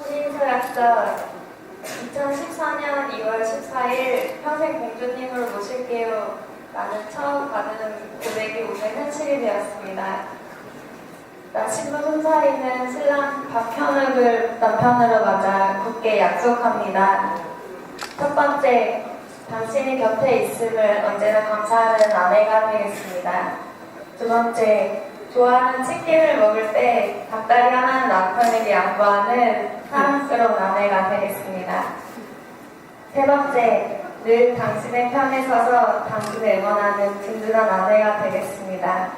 혼인서약서 2014년 2월 14일 평생 공주님을 모실게요. 나는 처음 받은 고백이 오늘 현실이 되었습니다. 나 신부 손사위는 신랑 박현욱을 남편으로 맞아 굳게 약속합니다. 첫 번째, 당신이 곁에 있음을 언제나 감사하는 아내가 되겠습니다. 두 번째, 좋아하는 치킨을 먹을 때 닭다리 하나는 남편에게 양보하는 사랑스러운 아내가 되겠습니다. 세 번째, 늘 당신의 편에 서서 당신을 응원하는 든든한 아내가 되겠습니다.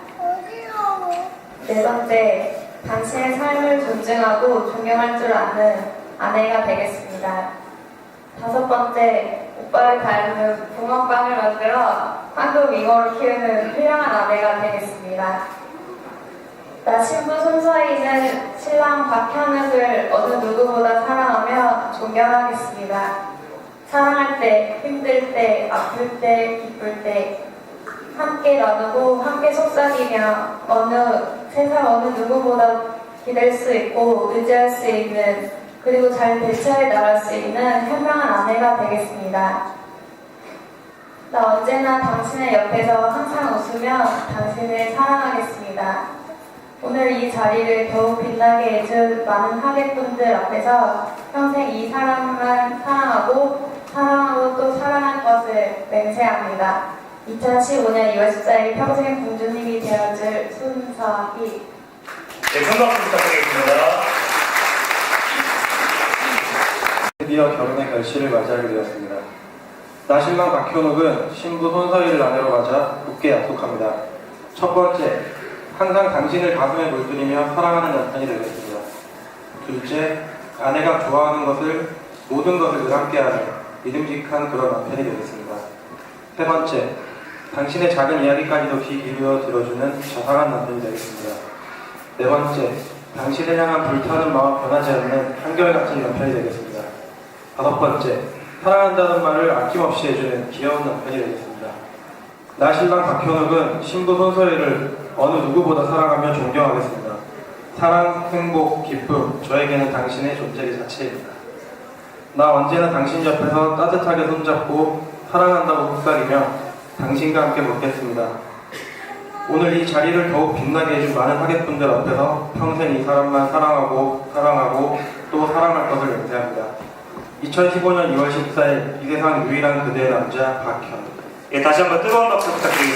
네 번째, 당신의 삶을 존중하고 존경할 줄 아는 아내가 되겠습니다. 다섯 번째, 오빠를 닮은 붕어빵을 만들어 한국 잉어를 키우는 훌륭한 아내가 되겠습니다. 나 신부 손사위는 신랑 박현욱을 어느 누구보다 사랑하며 존경하겠습니다. 사랑할 때, 힘들 때, 아플 때, 기쁠 때, 함께 나누고 함께 속삭이며 어느 세상 어느 누구보다 기댈 수 있고 의지할 수 있는 그리고 잘 대처해 나갈 수 있는 현명한 아내가 되겠습니다. 나 언제나 당신의 옆에서 항상 웃으며 당신을 사랑하겠습니다. 오늘 이 자리를 더욱 빛나게 해준 많은 하객분들 앞에서 평생 이 사람만 사랑하고 사랑하고 또 사랑할 것을 맹세합니다. 2015년 2월 14일 평생 공주님이 되어줄 손서희 네, 큰 박수 부탁드리겠습니다. 드디어 결혼의 결실을 맞이하게 되었습니다. 나 신랑 박현욱은 신부 손서희를 아내로 맞아 굳게 약속합니다. 첫 번째, 항상 당신을 가슴에 물들이며 사랑하는 남편이 되겠습니다. 둘째, 아내가 좋아하는 것을 모든 것을 늘 함께하는 믿음직한 그런 남편이 되겠습니다. 세 번째, 당신의 작은 이야기까지도 귀 기울여 들어주는 자상한 남편이 되겠습니다. 네 번째, 당신을 향한 불타는 마음 변하지 않는 한결같은 남편이 되겠습니다. 다섯 번째, 사랑한다는 말을 아낌없이 해주는 귀여운 남편이 되겠습니다. 나 신랑 박현욱은 신부 손서희를 어느 누구보다 사랑하며 존경하겠습니다. 사랑, 행복, 기쁨, 저에게는 당신의 존재 그 자체입니다. 나 언제나 당신 옆에서 따뜻하게 손잡고 사랑한다고 속삭이며 당신과 함께 먹겠습니다. 오늘 이 자리를 더욱 빛나게 해준 많은 하객분들 앞에서 평생 이 사람만 사랑하고 사랑하고 또 사랑할 것을 맹세합니다. 2015년 2월 14일 이 세상 유일한 그대의 남자 박현 예, 다시 한번 뜨거운 박수 부탁드리겠습니다.